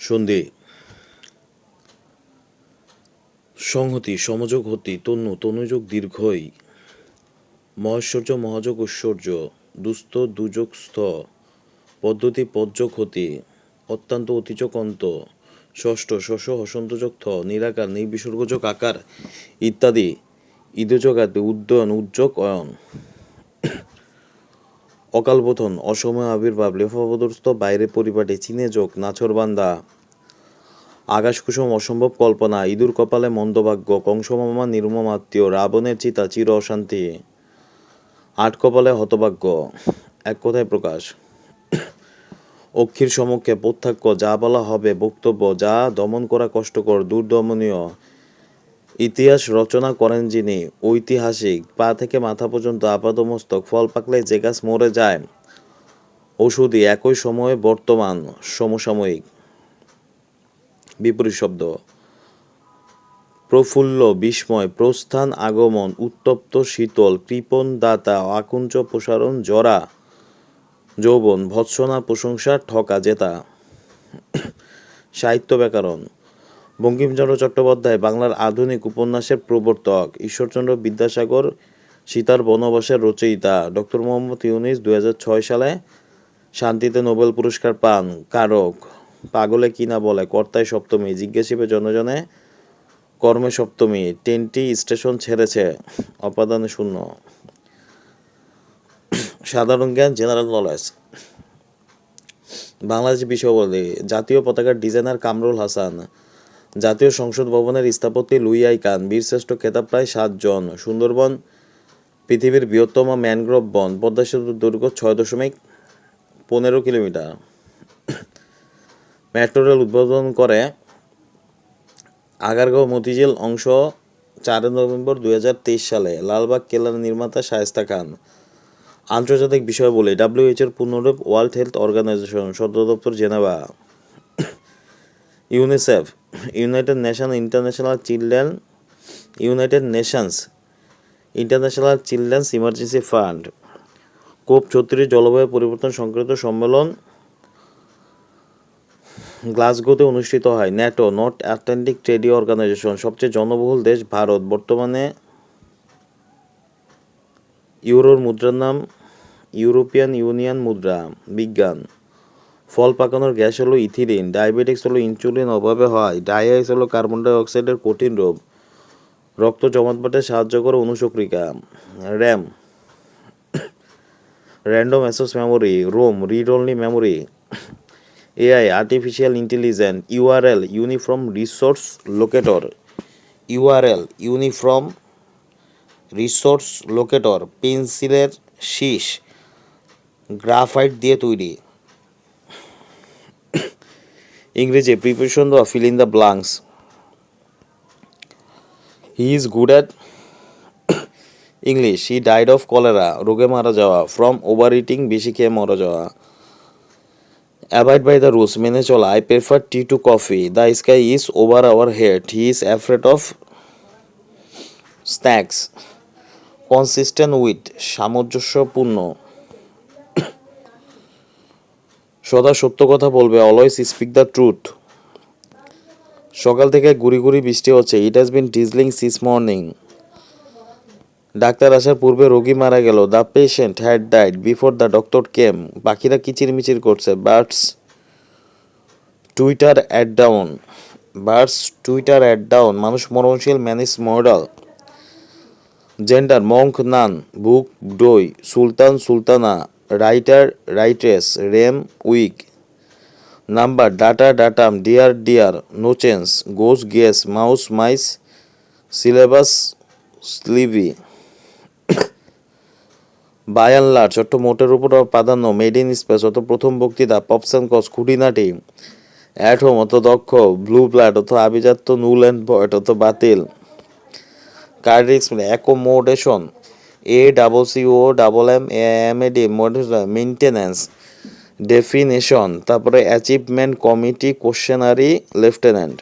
সন্ধি। সংহতি, সমযোগ হতি, তনু, তনুযোগ দীর্ঘই। মহৈশ্বর্য, মহাযোগ, ঐশ্বর্য, দুস্থ, দুযোগ, স্থ। পদ্ধতি, পদযোগ হতি, অত্যন্ত, অতিযোগ, অন্ত। ষষ্ঠ, শশ হসন্তযোগ থ, নিরাকার নির্বিসর্গযোগ আকার, ইত্যাদি। ইদযোগ আদি উদ্যয়ন, উদ্যোগ, অয়ন। অকালবোধন, অসময় আবির্ভাব লেফাবদস্ত বাইরে পরিপাটি, চীনে যোগ নাছরবান্দা আকাশ কুসুম অসম্ভব কল্পনা, ইঁদুর কপালে মন্দভাগ্য, কংসমামা, নির্মম আত্মীয়, রাবণের চিতা, চির অশান্তি। আট কপালে হতভাগ্য। এক কথায় প্রকাশ। অক্ষির সমক্ষে প্রত্যাক্ষ, যা বলা হবে বক্তব্য, যা দমন করা কষ্টকর, দুর্দমনীয়। ইতিহাস রচনা করেন যিনি, ঐতিহাসিক, পা থেকে মাথা পর্যন্ত আপাদমস্তক, ফল পাকলে যে গাছ মরে যায়। ওষুধি একই সময়ে বর্তমান সমসাময়িক। বিপরীত শব্দ, প্রফুল্ল বিস্ময়, প্রস্থান আগমন, উত্তপ্ত শীতল, কৃপণ দাতা, আকুঞ্চ প্রসারণ, জরা, যৌবন, ভৎসনা প্রশংসা, ঠকা জেতা। সাহিত্য ব্যাকরণ বঙ্কিমচন্দ্র চট্টোপাধ্যায় বাংলার আধুনিক উপন্যাসের প্রবর্তক। ঈশ্বরচন্দ্র বিদ্যাসাগর, সীতার বনবাসের রচয়িতা। ডক্টর মোহাম্মদ ইউনিস দুই হাজার ছয় সালে শান্তিতে নোবেল পুরস্কার পান। কারক, পাগলে কি না বলে কর্তায় সপ্তমী, জিজ্ঞাসিবে জনজনে, কর্মে সপ্তমী, ট্রেনটি স্টেশন ছেড়েছে, অপাদানে শূন্য। সাধারণ জ্ঞান, জেনারেল নলেজ। বাংলাদেশ বিষয়াবলী, জাতীয় পতাকার ডিজাইনার কামরুল হাসান জাতীয় সংসদ ভবনের স্থপতি লুইয়াই কান, বীরশ্রেষ্ঠ খেতাব প্রায় সাতজন সুন্দরবন পৃথিবীর বৃহত্তম ম্যানগ্রোভ বন, পদ্মা সেতুর দৈর্ঘ্য ছয় দশমিক পনেরো কিলোমিটার। মেট্রো রেল উদ্বোধন করে আগারগাঁও মতিঝিল অংশ চার নভেম্বর দুই হাজার তেইশ সালে। লালবাগ কেল্লার নির্মাতা শায়েস্তা খান। আন্তর্জাতিক বিষয় বলে ডাব্লিউএইচের পূর্ণরূপ ওয়ার্ল্ড হেলথ অর্গানাইজেশন, সদর দপ্তর Geneva. UNICEF United Nation International Children United Nations International Children's Emergency Fund COP ছত্রিশ জলবায়ু পরিবর্তন সংক্রান্ত সম্মেলন গ্লাসগোতে অনুষ্ঠিত হয়। NATO North Atlantic treaty organization সবচেয়ে জনবহুল দেশ ভারত। বর্তমানে ইউরোর মুদ্রার নাম, ইউরোপিয়ান ইউনিয়ন মুদ্রা, বিজ্ঞান। ফল পাকানোর গ্যাস হলো ইথিলিন ডায়াবেটিক্স হলো ইনসুলিন অভাবে হয়, ডায়াইস হলো কার্বন ডাইঅক্সাইডের কঠিন রোগ, রক্ত জমাট বাটে সাহায্য করে অনুসক্রিকা RAM, random access memory, ROM, read only memory, AI, artificial intelligence, URL, uniform resource locator, URL, uniform resource locator, পেন্সিলের শীষ, গ্রাফাইট দিয়ে তৈরি। ইংরেজি প্রিপারেশন দেওয়া fill in the blanks he is good at English he died of cholera রোগে মারা যাওয়া। From over eating বেশি খেয়ে মারা যাওয়া। অ্যাভয়েড বাই দ্য রুলস মেনে চলা। I prefer tea to coffee the sky is over our head he is afraid of snakes consistent with সামঞ্জস্যপূর্ণ। সদা সত্য কথা বলবে অলওয়েজ স্পিক দ্য ট্রুথ সকাল থেকে গুড়ি গুড়ি বৃষ্টি হচ্ছে ইট হ্যাজ বিন ডিজলিং সিস মর্নিং ডাক্তার আসার পূর্বে রোগী মারা গেল the patient had died before the doctor came পাখিরা কিচিরমিচির করছে, birds twitter at dawn, birds twitter at dawn, মানুষ মরণশীল man is mortal gender monk nun buck doe Sultan Sultana writer, writress, ram week number, data, datum, deer deer no change goose, geese, mouse, mice, syllabus, স্লিভি। By and large, ছোট্ট মোটের উপর প্রাধান্য, made in space অত প্রথম বক্তৃতা pops and কস, খুঁটিনাটি, at home অত দক্ষ, ব্লু ব্লাড অত আভিজাত্য, নুল অ্যান্ড বয়েট অত বাতিল। কার্ডিক্স accommodation. A double C O double M M A D maintenance definition তারপরে অ্যাচিভমেন্ট কমিটি কোশ্চেনারি লেফটেন্যান্ট